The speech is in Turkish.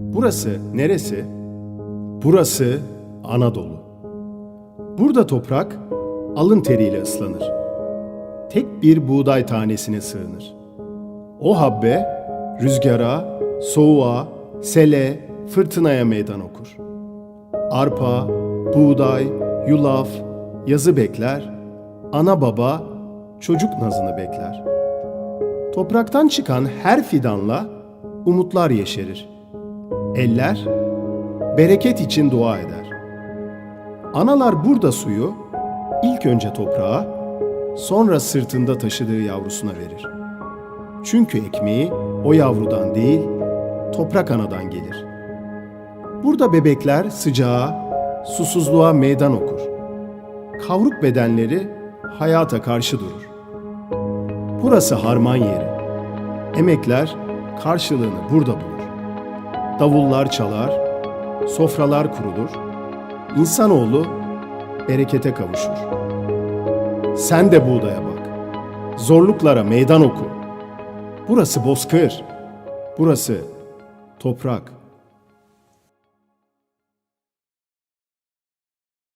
Burası neresi? Burası Anadolu. Burada toprak alın teriyle ıslanır. Tek bir buğday tanesine sığınır. O habbe rüzgara, soğuğa, sele, fırtınaya meydan okur. Arpa, buğday, yulaf, yazı bekler, ana baba çocuk nazını bekler. Topraktan çıkan her fidanla umutlar yeşerir. Eller bereket için dua eder. Analar burada suyu ilk önce toprağa, sonra sırtında taşıdığı yavrusuna verir. Çünkü ekmeği o yavrudan değil, toprak anadan gelir. Burada bebekler sıcağa, susuzluğa meydan okur. Kavruk bedenleri hayata karşı durur. Burası harman yeri. Emekler karşılığını burada bulur. Davullar çalar, sofralar kurulur. İnsanoğlu berekete kavuşur. Sen de buğdaya bak. Zorluklara meydan oku. Burası bozkır. Burası toprak.